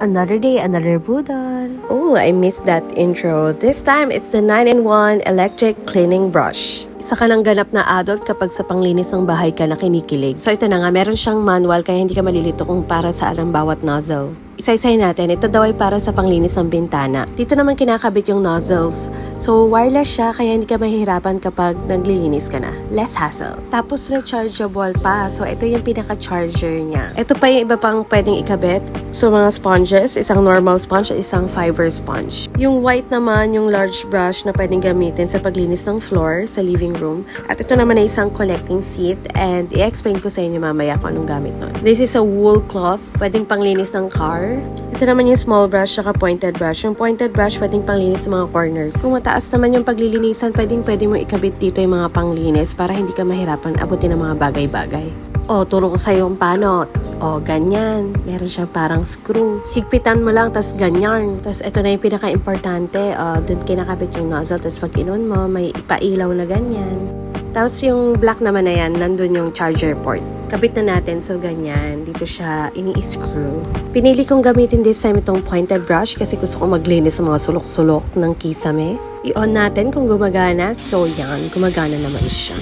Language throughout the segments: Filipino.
Another day, another budol. Oh, I missed that intro. This time, it's the 9-in-1 electric cleaning brush. Isa ka ganap na adult kapag sa panglinis ng bahay ka na kinikilig. So ito na nga, meron siyang manual kaya hindi ka malilito kung para sa ang bawat nozzle. Isa-isay natin, ito daw ay para sa panglinis ng bintana. Dito naman kinakabit yung nozzles. So wireless siya kaya hindi ka mahihirapan kapag naglilinis ka na. Less hassle. Tapos rechargeable pa. So ito yung pinaka-charger niya. Ito pa yung iba pang pwedeng ikabit. So mga sponges, isang normal sponge at isang fiber sponge. Yung white naman, yung large brush na pwedeng gamitin sa paglinis ng floor sa living room. At ito naman ay isang connecting seat and i-explain ko sa inyo mamaya kung anong gamit nun. This is a wool cloth, pwedeng panglinis ng car. Ito naman yung small brush saka pointed brush. Yung pointed brush pwedeng panglinis sa mga corners. Kung mataas naman yung paglilinisan, pwedeng pwede mo ikabit dito yung mga panglinis para hindi ka mahirapan abutin ng mga bagay-bagay. O, turo ko sa'yo kung paano. O, ganyan. Meron siyang parang screw. Higpitan mo lang, tas ganyan. Tas ito na yung pinaka-importante. O, dun kinakabit yung nozzle. Tas pag inon mo, may ipailaw na ganyan. Tapos yung black naman na yan, nandun yung charger port. Kabit na natin, so ganyan. Dito siya ini-screw. Pinili kong gamitin this time itong pointed brush kasi gusto ko maglinis sa mga sulok-sulok ng kisame. I-on natin kung gumagana. So yan, gumagana naman siya.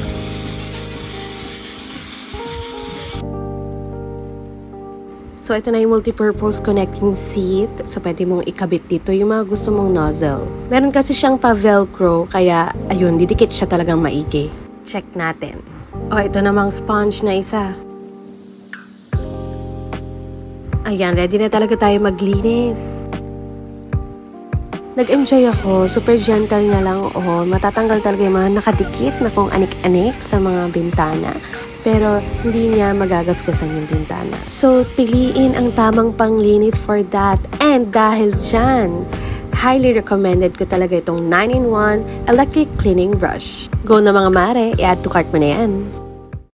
So, ito na yung multipurpose connecting seat. So, pwede mong ikabit dito yung mga gusto mong nozzle. Meron kasi siyang pa-velcro, kaya, ayun, didikit siya talagang maigi. Check natin. Oh, ito namang sponge na isa. Ayan, ready na talaga tayo maglinis. Nag-enjoy ako. Super gentle niya lang. Oh, matatanggal talaga yung mga nakadikit na kung anik-anik sa mga bintana. Pero hindi niya magagasgasan yung bintana. So, piliin ang tamang panglinis for that. And dahil dyan, highly recommended ko talaga itong 9-in-1 electric cleaning brush. Go na mga mare, i-add to cart mo na yan.